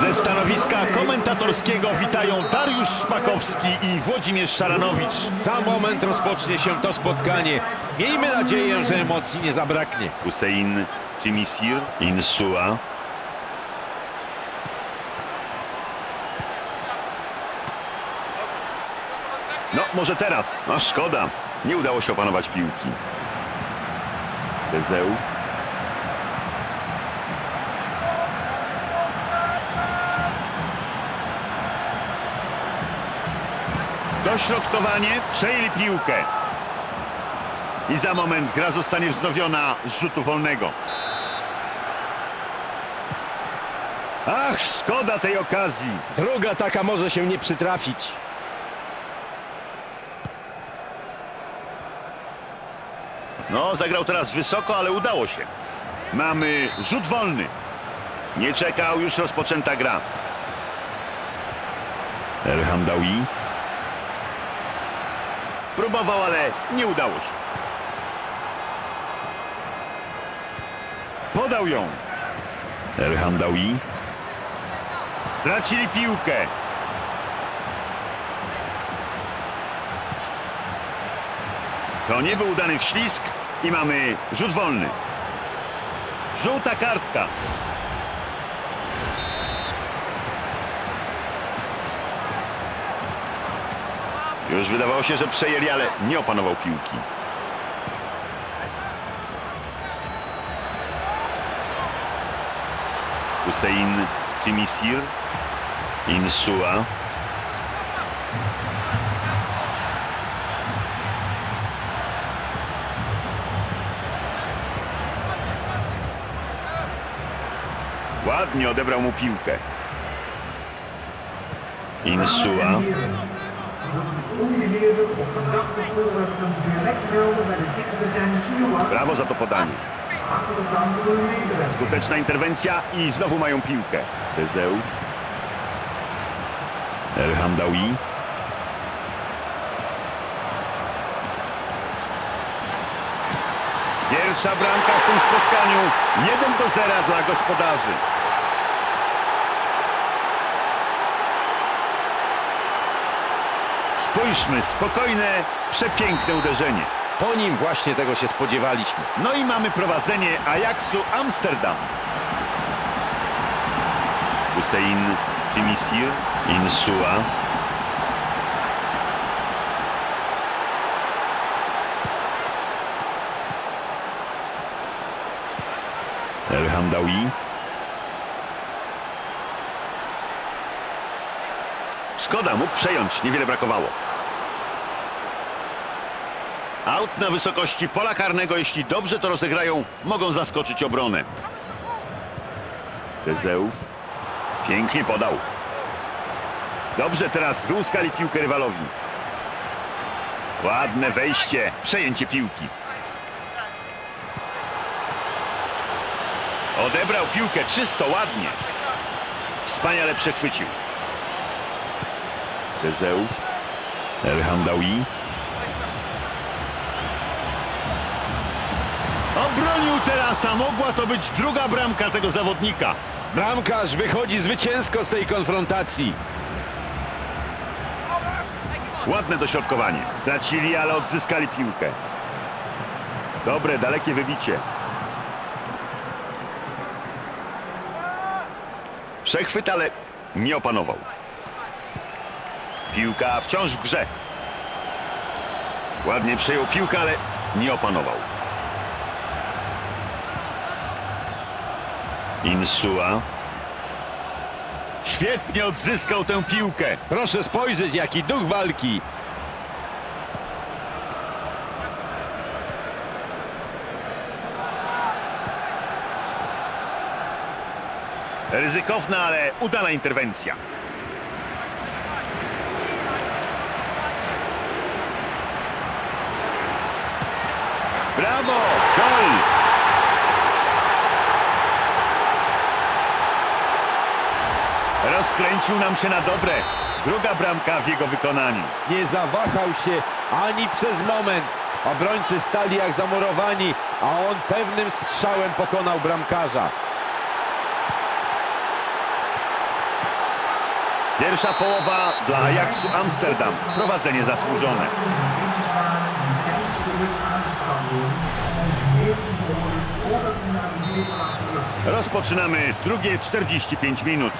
Ze stanowiska komentatorskiego witają Dariusz Szpakowski i Włodzimierz Szaranowicz. Za moment rozpocznie się to spotkanie. Miejmy nadzieję, że emocji nie zabraknie. Hussein Timisir, Insua. No, może teraz. No, szkoda. Nie udało się opanować piłki. Bezeów. Dośrodkowanie, przejęli piłkę. I za moment gra zostanie wznowiona z rzutu wolnego. Ach, szkoda tej okazji. Druga taka może się nie przytrafić. No, zagrał teraz wysoko, ale udało się. Mamy rzut wolny. Nie czekał, już rozpoczęta gra. El Hamdawi. Próbował, ale nie udało się. Podał ją. El Hamdawi. Stracili piłkę. To nie był udany wślizg i mamy rzut wolny. Żółta kartka. Już wydawało się, że przejęli, ale nie opanował piłki. Hussein Timisir. Insua. Ładnie odebrał mu piłkę. Insua. Brawo za to podanie. Skuteczna interwencja i znowu mają piłkę. Tezeów. El. Pierwsza bramka w tym spotkaniu. 1 do 0 dla gospodarzy. Spójrzmy, spokojne, przepiękne uderzenie. Po nim właśnie tego się spodziewaliśmy. No i mamy prowadzenie Ajaxu Amsterdam. Hussein Timisir, Insua. El Hamdawi. Szkoda, mógł przejąć, niewiele brakowało. Aut na wysokości pola karnego, jeśli dobrze to rozegrają, mogą zaskoczyć obronę. Tezeów pięknie podał. Dobrze, teraz wyłuskali piłkę rywalowi. Ładne wejście, przejęcie piłki. Odebrał piłkę czysto, ładnie. Wspaniale przechwycił. Tezeów. El Hamdawi. Obronił teraz, a mogła to być druga bramka tego zawodnika. Bramkarz wychodzi zwycięsko z tej konfrontacji. Ładne dośrodkowanie. Stracili, ale odzyskali piłkę. Dobre, dalekie wybicie. Przechwyt, ale nie opanował. Piłka wciąż w grze. Ładnie przejął piłkę, ale nie opanował. Insua. Świetnie odzyskał tę piłkę. Proszę spojrzeć, jaki duch walki. Ryzykowna, ale udana interwencja. Brawo! Gol! Rozkręcił nam się na dobre. Druga bramka w jego wykonaniu. Nie zawahał się ani przez moment. Obrońcy stali jak zamurowani, a on pewnym strzałem pokonał bramkarza. Pierwsza połowa dla Ajaxu Amsterdam. Prowadzenie zasłużone. Rozpoczynamy drugie 45 minut.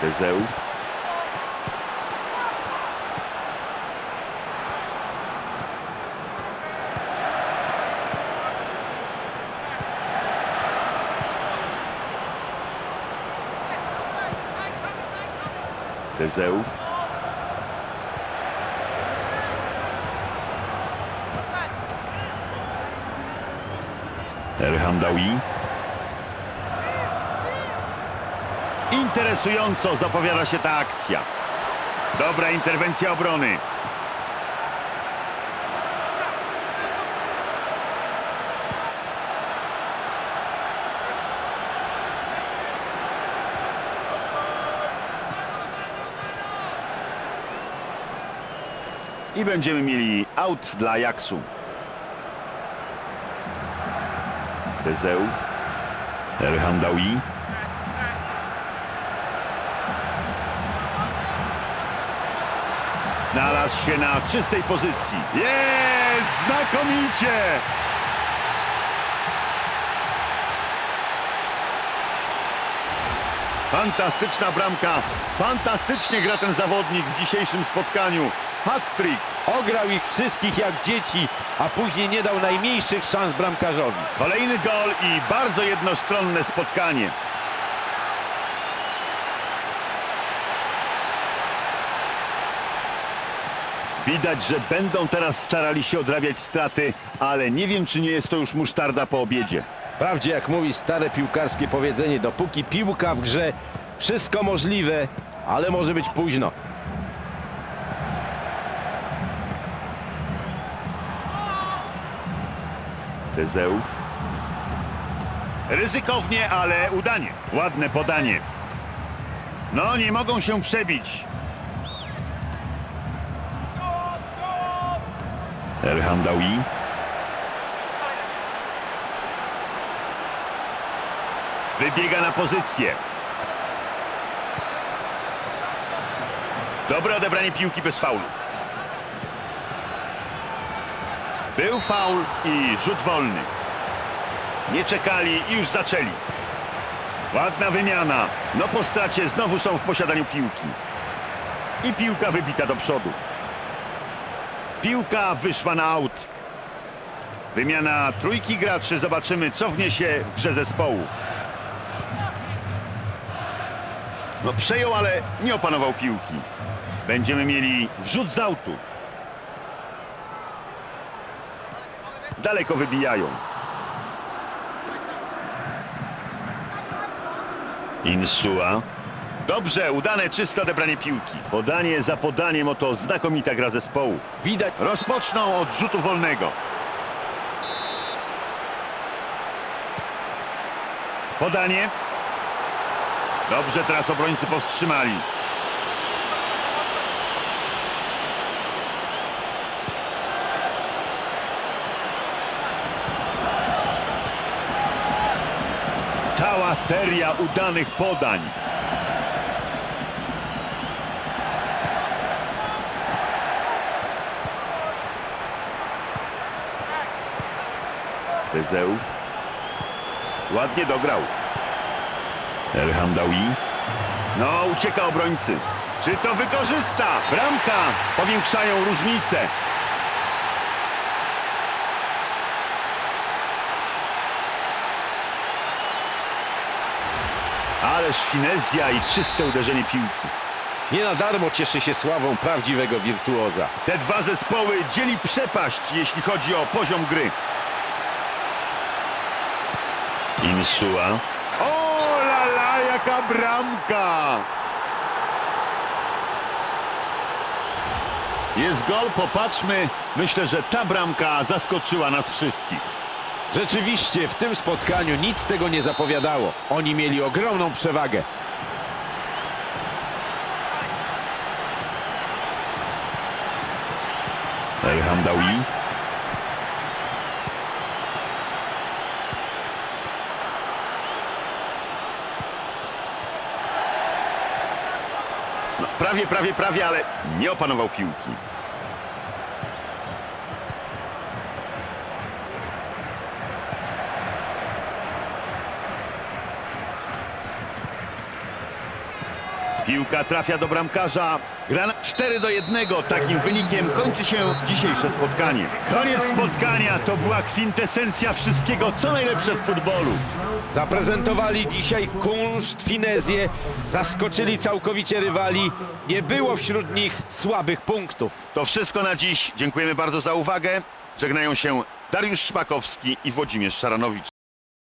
Tezeów. Tezeów. El Hamdawi. Interesująco zapowiada się ta akcja. Dobra interwencja obrony. I będziemy mieli out dla Ajaxu. Tezeów. El Hamdawi. Znalazł się na czystej pozycji. Jest! Znakomicie! Fantastyczna bramka. Fantastycznie gra ten zawodnik w dzisiejszym spotkaniu. Hat-trick. Ograł ich wszystkich jak dzieci, a później nie dał najmniejszych szans bramkarzowi. Kolejny gol i bardzo jednostronne spotkanie. Widać, że będą teraz starali się odrabiać straty, ale nie wiem, czy nie jest to już musztarda po obiedzie. Wprawdzie, jak mówi stare piłkarskie powiedzenie, dopóki piłka w grze, wszystko możliwe, ale może być późno. Tezeów. Ryzykownie, ale udanie. Ładne podanie. No, nie mogą się przebić. El Wybiega na pozycję. Dobre odebranie piłki bez faulu. Był faul i rzut wolny. Nie czekali i już zaczęli. Ładna wymiana. No po stracie znowu są w posiadaniu piłki. I piłka wybita do przodu. Piłka wyszła na aut. Wymiana trójki graczy. Zobaczymy, co wniesie w grze zespołu. No przejął, ale nie opanował piłki. Będziemy mieli wrzut z autu. Daleko wybijają. Insua. Dobrze, udane, czyste odebranie piłki. Podanie za podaniem, oto znakomita gra zespołu. Widać, Rozpoczną od rzutu wolnego. Podanie. Dobrze, teraz obrońcy powstrzymali. Cała seria udanych podań. Tezeów. Ładnie dograł. El Hamdawi. No, ucieka obrońcy. Czy to wykorzysta? Bramka! Powiększają różnicę. Ależ finezja i czyste uderzenie piłki. nie na darmo cieszy się sławą prawdziwego wirtuoza. Te dwa zespoły dzieli przepaść, jeśli chodzi o poziom gry. Insua. Jaka bramka! Jest gol, popatrzmy. Myślę, że ta bramka zaskoczyła nas wszystkich. Rzeczywiście w tym spotkaniu nic tego nie zapowiadało. Oni mieli ogromną przewagę. El Hamdawi. No, prawie, prawie, prawie, ale nie opanował piłki. Piłka trafia do bramkarza. Gra na 4 do 1. Takim wynikiem kończy się dzisiejsze spotkanie. Koniec spotkania to była kwintesencja wszystkiego, co najlepsze w futbolu. Zaprezentowali dzisiaj kunszt, finezję, zaskoczyli całkowicie rywali. Nie było wśród nich słabych punktów. To wszystko na dziś. Dziękujemy bardzo za uwagę. Żegnają się Dariusz Szpakowski i Włodzimierz Szaranowicz.